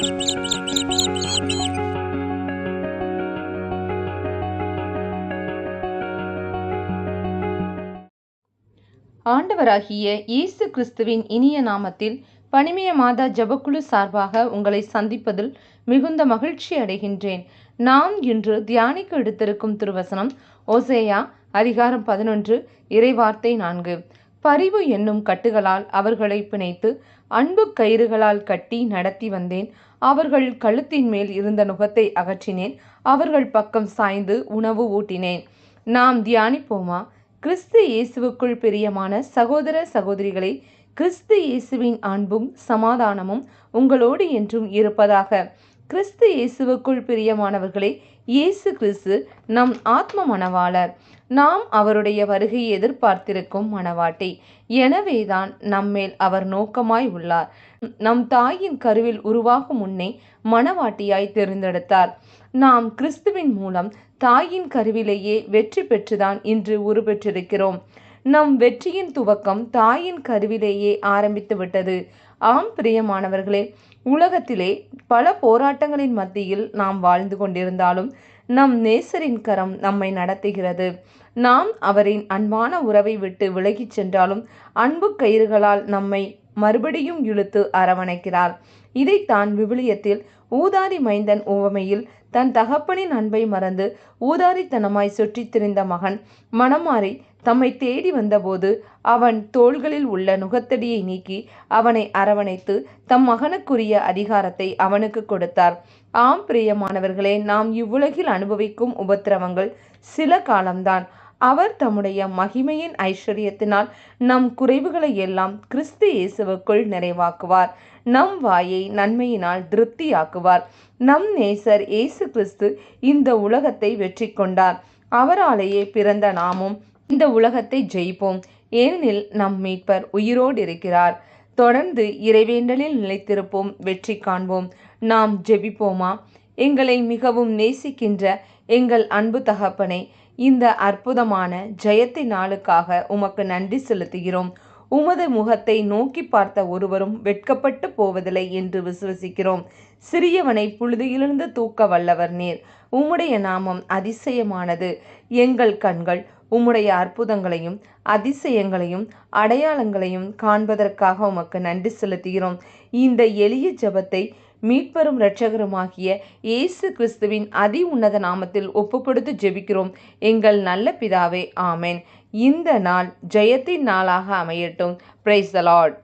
ஆண்டவராகிய இயேசு கிறிஸ்துவின் இனிய நாமத்தில் பனிமய மாதா ஜபக்குழு சார்பாக உங்களை சந்திப்பதில் மிகுந்த மகிழ்ச்சி அடைகின்றேன். நாம் இன்று தியானிக்க எடுத்திருக்கும் திருவசனம் ஓசேயா அதிகாரம் பதினொன்று இறைவார்த்தை நான்கு. பரிவு என்னும் கட்டுகளால் அவர்களை பிணைத்து அன்பு கயிறுகளால் கட்டி நடத்தி வந்தேன். அவர்கள் கழுத்தின் மேல் இருந்த நுகத்தை அகற்றினேன். அவர்கள் பக்கம் சாய்ந்து உணவு ஊட்டினேன். நாம் தியானிப்போமா? கிறிஸ்து இயேசுவுக்குள் பிரியமான சகோதர சகோதரிகளை கிறிஸ்து இயேசுவின் அன்பும் சமாதானமும் உங்களோடு என்றும் இருப்பதாக. கிறிஸ்து இயேசுவுக்குள் பிரியமானவர்களே இயேசு கிறிஸ்து நம் ஆத்ம மணவாளர். நாம் அவருடைய வருகையை எதிர்பார்த்திருக்கும் மணவாட்டி. எனவேதான் நம்மேல் அவர் நோக்கமாய் உள்ளார். நம் தாயின் கருவில் உருவாகும் முன்னே மணவாட்டியாய் தேர்ந்தெடுத்தார். நாம் கிறிஸ்துவின் மூலம் தாயின் கருவிலேயே வெற்றி பெற்றுதான் இன்று உருபெற்றிருக்கிறோம். நம் வெற்றியின் துவக்கம் தாயின் கருவிலேயே ஆரம்பித்து விட்டது ஆம் பிரியமானவர்களே உலகத்திலே பல போராட்டங்களின் மத்தியில் நாம் வாழ்ந்து கொண்டிருந்தாலும் நம் நேசரின் கரம் நம்மை நடத்துகிறது. நாம் அவரின் அன்பான உறவை விட்டு விலகிச் சென்றாலும் அன்பு கயிறுகளால் நம்மை மறுபடியும் இழுத்து அரவணைக்கிறார். இதைத்தான் விவிலியத்தில் ஊதாரி மைந்தன் உவமையில் தன் தகப்பனின் அன்பை மறந்து ஊதாரித்தனமாய் சுற்றித் திரிந்த மகன் மனமாறி தம்மை தேடி வந்தபோது அவன் தோள்களில் உள்ள நுகத்தடியை நீக்கி அவனை அரவணைத்து தம் மகனுக்குரிய அதிகாரத்தை அவனுக்கு கொடுத்தார். ஆம் பிரியமானவர்களே நாம் இவ்வுலகில் அனுபவிக்கும் உபத்திரவங்கள் சில காலம்தான். அவர் தம்முடைய மகிமையின் ஐஸ்வர்யத்தினால் நம் குறைவுகளை எல்லாம் கிறிஸ்து இயேசுவுக்குள் நிறைவாக்குவார். நம் வாயை நன்மையினால் திருப்தியாக்குவார். நம் நேசர் இயேசு கிறிஸ்து இந்த உலகத்தை வெற்றி கொண்டார். அவராலேயே பிறந்த நாமும் இந்த உலகத்தை ஜெயிப்போம். ஏனெனில் நம் மீட்பர் உயிரோடு இருக்கிறார் தொடர்ந்து இறைவேண்டலில் நிலைத்திருப்போம். வெற்றி காண்போம். நாம் ஜெபிப்போமா? எங்களை மிகவும் நேசிக்கின்ற எங்கள் அன்பு தகப்பனை இந்த அற்புதமான ஜெயத்தை நாளுக்காக உமக்கு நன்றி செலுத்துகிறோம். உமது முகத்தை நோக்கி பார்த்த ஒருவரும் வெட்கப்பட்டு போவதில்லை என்று விசுவசிக்கிறோம். சிறியவனை புழுதியிலிருந்து தூக்க வல்லவர் நீர். உம்முடைய நாமம் அதிசயமானது. எங்கள் கண்கள் உம்முடைய அற்புதங்களையும் அதிசயங்களையும் அடையாளங்களையும் காண்பதற்காக உமக்கு நன்றி செலுத்துகிறோம். இந்த எளிய ஜபத்தை மீட்பரும் இரட்சகருமாகிய இயேசு கிறிஸ்துவின் அதி உன்னத நாமத்தில் ஒப்புக்கொடுத்து ஜெபிக்கிறோம். எங்கள் நல்ல பிதாவே ஆமேன். இந்த நாள் ஜெயத்தின் நாளாக அமையட்டும். Praise the Lord